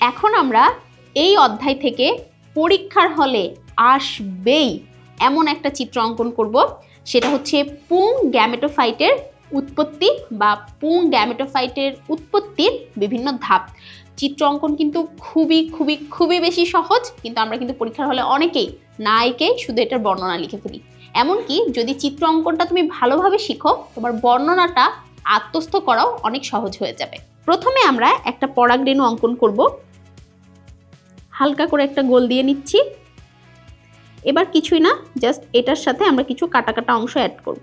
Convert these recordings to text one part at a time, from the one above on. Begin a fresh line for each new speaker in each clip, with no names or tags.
এখন আমরা এই অধ্যায় থেকে পরীক্ষার হলে আসবেই এমন একটা চিত্র অঙ্কন করব। সেটা হচ্ছে পুং গ্যামেটোফাইটের উৎপত্তি বা পুং গ্যামেটোফাইটের উৎপত্তির বিভিন্ন ধাপ। চিত্র অঙ্কন কিন্তু খুবই খুবই খুবই বেশি সহজ, কিন্তু আমরা কিন্তু পরীক্ষার হলে অনেকেই না এঁকে শুধু এটার বর্ণনা লিখে ফেলি। এমনকি যদি চিত্র অঙ্কনটা তুমি ভালোভাবে শিখো, তোমার বর্ণনাটা আত্মস্থ করাও অনেক সহজ হয়ে যাবে। প্রথমে আমরা একটা পরাগরেণু অঙ্কন করব। হালকা করে একটা গোল দিয়ে নিচ্ছি। এবার কিছুই না জাস্ট এটার সাথে আমরা কিছু কাটা কাটা অংশ অ্যাড করব।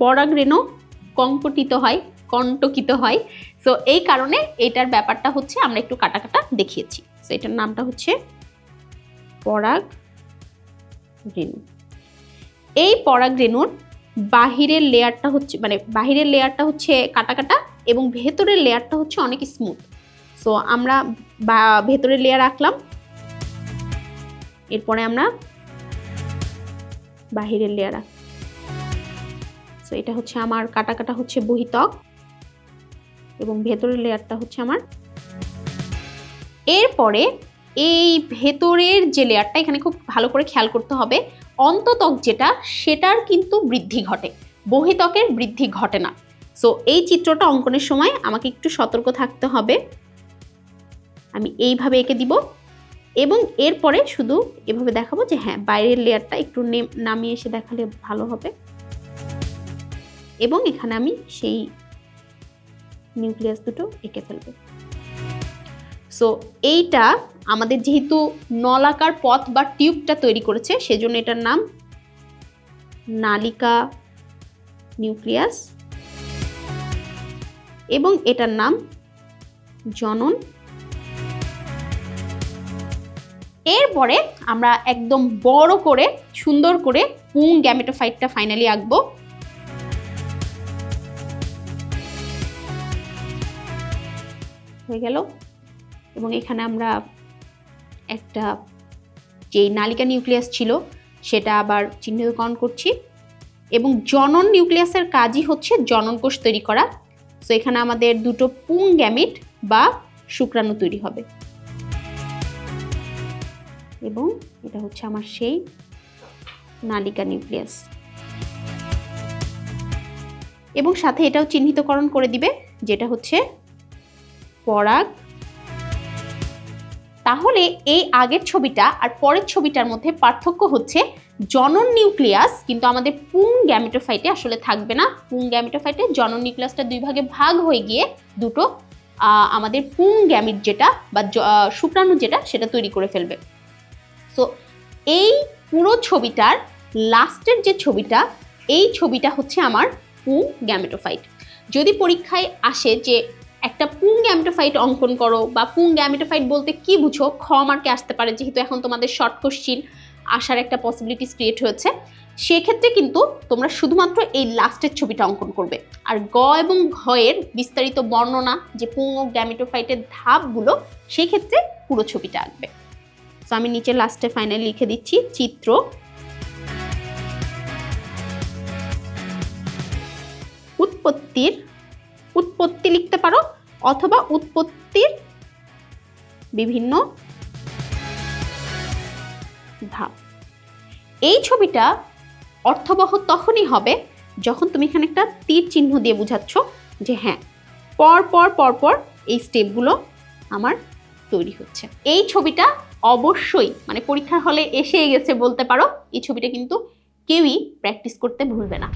পরাগরেণু কঙ্কটিত হয়, কণ্টকিত হয়। সো এই কারণে এটার ব্যাপারটা হচ্ছে আমরা একটু কাটা কাটা দেখিয়েছি। সো এটার নামটা হচ্ছে পরাগ রেণু এই পরাগ রেণুর বাহিরের লেয়ারটা হচ্ছে মানে বাহিরের লেয়ারটা হচ্ছে কাটা কাটা এবং ভেতরের লেয়ারটা হচ্ছে অনেক স্মুথ সো আমরা ভেতরের লেয়ার রাখলাম এরপরে আমরা বাহিরের লেয়ার সো এটা হচ্ছে আমার কাটা কাটা হচ্ছে বহিতক এবং ভেতরের লেয়ারটা হচ্ছে আমার এরপরে এই ভেতরের যে লেয়ারটা এখানে খুব ভালো করে খেয়াল করতে হবে। অন্ততক যেটা, সেটার কিন্তু বৃদ্ধি ঘটে। বহিতকের বৃদ্ধি ঘটে না। সো এই চিত্রটা অঙ্কনের সময় আমাকে একটু সতর্ক থাকতে হবে। আমি এইভাবে এঁকে দিব। এবং এরপরে শুধু এভাবে দেখাবো যে হ্যাঁ বাইরের লেয়ারটা একটু নামিয়ে এসে দেখালে ভালো হবে। এবং এখানে আমি সেই নিউক্লিয়াস দুটো এঁকে ফেলব। সো এইটা আমাদের যেহেতু নলাকার পথ বা টিউবটা তৈরি করেছে, সেজন্য এটার নাম নালিকা নিউক্লিয়াস। এবং এটার নাম জনন। এরপরে আমরা একদম বড় করে, সুন্দর করে পুং গ্যামেটোফাইটটা ফাইনালি আঁকবো। হয়ে গেল। এবং এখানে আমরা একটা যেই নালিকা নিউক্লিয়াস ছিল, সেটা আবার চিহ্নিতকরণ করছি। এবং জনন নিউক্লিয়াসের কাজই হচ্ছে জনন কোষ তৈরি করা। সো এখানে আমাদের দুটো পুং গ্যামিট বা শুক্রাণু তৈরি হবে। এবং এটা হচ্ছে আমার সেই নালিকা নিউক্লিয়াস। এবং সাথে এটাও চিহ্নিতকরণ করে দিবে, যেটা হচ্ছে পরাগ তাহলে এই আগের ছবিটা আর পরের ছবিটার মধ্যে পার্থক্য হচ্ছে জনন নিউক্লিয়াস, কিন্তু আমাদের পুং গ্যামেটোফাইটে আসলে থাকবে না। পুং গ্যামেটোফাইটে জনন নিউক্লিয়াসটা দুই ভাগে ভাগ হয়ে গিয়ে দুটো আমাদের পুং গ্যামিট যেটা বা শুক্রাণু যেটা সেটা তৈরি করে ফেলবে। সো এই পুরো ছবিটার লাস্টের যে ছবিটা, এই ছবিটা হচ্ছে আমার পুং গ্যামেটোফাইট। যদি পরীক্ষায় আসে যে একটা পুং গ্যামেটোফাইট অঙ্কন করো বা পুং গ্যামেটোফাইট বলতে কি বুঝো, খ মার্কে আসতে পারে, যেহেতু এখন তোমাদের শর্ট কোশ্চিন আসার একটা পসিবিলিটিস ক্রিয়েট হয়েছে। সেক্ষেত্রে কিন্তু তোমরা শুধুমাত্র এই লাস্টের ছবিটা অঙ্কন করবে। আর গ এবং ঘয়ের বিস্তারিত বর্ণনা, যে পুং ও গ্যামেটোফাইটের ধাপগুলো সেই ক্ষেত্রে পুরো ছবিটা আঁকবে। তো আমি নিচে লাস্টে ফাইনালি লিখে দিচ্ছি, চিত্র। উৎপত্তির, উৎপত্তি লিখতে পারো অথবা উৎপত্তির বিভিন্ন ধাপ এই ছবিটা অর্থবহ তখনই হবে যখন তুমি এখানে একটা তীর চিহ্ন দিয়ে বোঝাচ্ছ যে হ্যাঁ পর পর পর পর এই স্টেপগুলো আমার তৈরি হচ্ছে। এই ছবিটা অবশ্যই মানে পরীক্ষার হলে এসে গেছে বলতে পারো, এই ছবিটা কিন্তু কেউই প্র্যাকটিস করতে ভুলবে না।